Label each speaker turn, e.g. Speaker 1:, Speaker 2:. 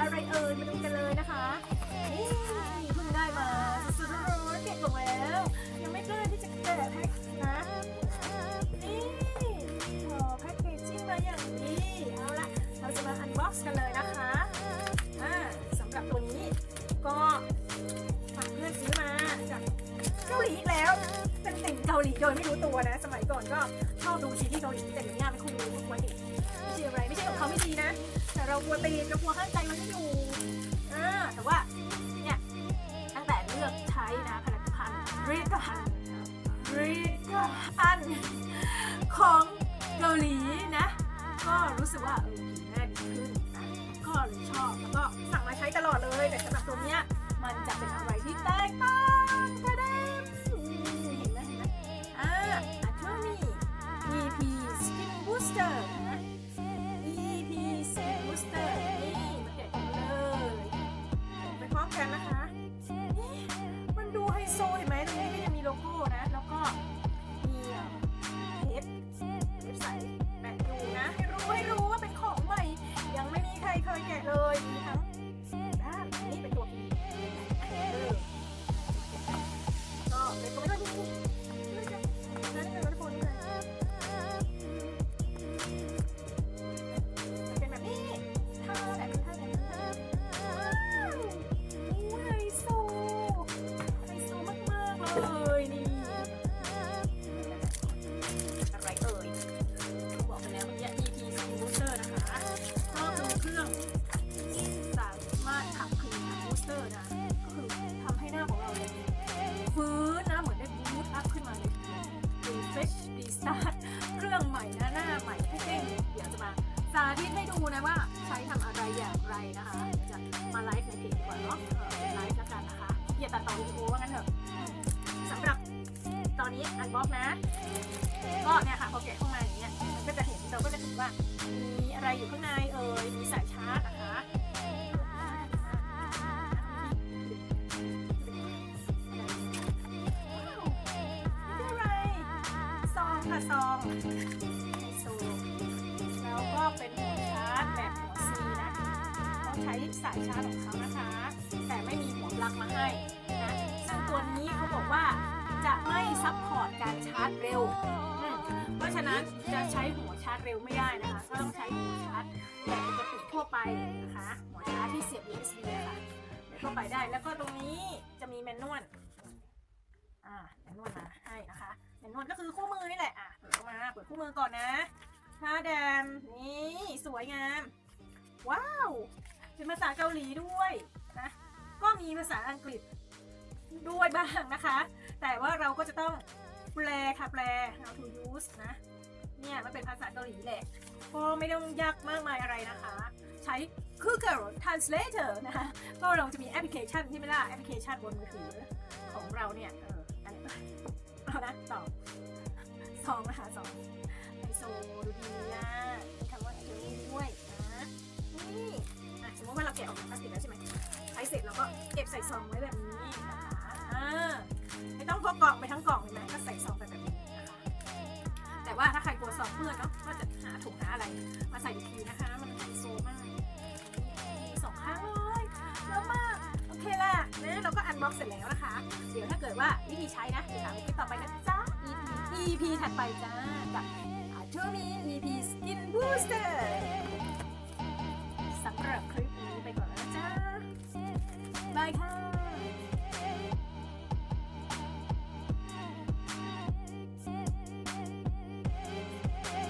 Speaker 1: อะไรเอ่ยมาดูกันเลยนะคะนี่เพิ่งได้มาสุดๆร้อนเก็บลงแล้ว ยังไม่กล้าที่จะแกะแพ็คนะ หลีโดยไม่รู้ตัวนะ สมัยก่อนก็ชอบดูซีรีส์เกาหลีแต่เดี๋ยวนี้ไม่ค่อยรู้ว่าเด็กไม่ใช่อะไรไม่ใช่ของเขาไม่ดีนะ แต่เรากลัวตีนเรากลัวห้างใจมันไม่อยู่อ่าแต่ว่าเนี่ยตั้งแต่เลือกใช้นะผลิตภัณฑ์รีดภัณฑ์รีดภัณฑ์ของเกาหลีนะ ก็รู้สึกว่า Fresh Restart เครื่องใหม่นะหน้าใหม่ให้เด้งเดี๋ยวจะมาสาธิตให้ดูนะว่าใช้ทำอะไรอย่างไรนะคะ จะมาไลฟ์ในเพจดีกว่าเนาะไลฟ์แล้วกันนะคะอย่าตัดต่อวิดีโอว่างั้นเถอะสำหรับตอนนี้อันบล็อกนะ ก็เนี่ยค่ะพอแกะเข้ามาอย่างเงี้ยมันก็จะเห็นเราก็จะเห็นว่ามีอะไรอยู่ข้างใน ซองค่ะซองโซแล้วก็เป็นหัวชาร์จแบบหัวซีนะต้องใช้สายชาร์จของเขานะคะ แต่ไม่มีหัวปลั๊กมาให้นะซึ่งตัวนี้เขาบอกว่าจะไม่ซัพพอร์ตการชาร์จเร็ว เพราะฉะนั้นจะใช้หัวชาร์จเร็วไม่ได้นะคะก็ต้องใช้หัวชาร์จแบบปกติทั่วไปนะคะ หัวชาร์จที่เสียบ USB อะค่ะแบบทั่วไปได้ แล้วก็ตรงนี้จะมีแมนนวล อ่า แมนนวลมาให้นะคะ แมนนวลก็คือคู่มือ คู่มือก่อนนะผ้าแดมนี่สวยงาม ว้าว เป็นภาษาเกาหลีด้วยนะก็มีภาษาอังกฤษด้วยบ้างนะคะ แต่ว่าเราก็จะต้องแปลค่ะแปล how to use นะ เนี่ยมันเป็นภาษาเกาหลีแหละ ก็ไม่ต้องยากมากมายอะไรนะคะ ใช้ Google Translator นะคะ ก็เราจะมีแอปพลิเคชันที่ไม่ล่ะ แอปพลิเคชันบนมือถือของเราเนี่ย เอออันนี้เอานะต่อ ดีนะมีคำว่าไฮโซด้วยนะนี่อะสมมติว่าเราแกะออกจากพลาสติกแล้วใช่ไหมใช้เสร็จเราก็เก็บใส่ซองไว้แบบนี้นะคะอ่าไม่ต้องพกกล่องไปทั้งกล่องเลยนะก็ใส่ซองไปแบบนี้นะคะแต่ว่าถ้าใครกลัวซองเพื่อนเนาะก็จะหาถุงหาอะไรมาใส่อีกทีนะคะ มันไฮโซมากสองข้างเลยแล้วมากโอเคละนะเราก็อันบ็อกเสร็จแล้วนะคะ เดี๋ยวถ้าเกิดว่าวิธีใช้นะเดี๋ยวตามคลิปต่อไปนะจ๊ะ EP EP ถัดไปจ้ากับ posted!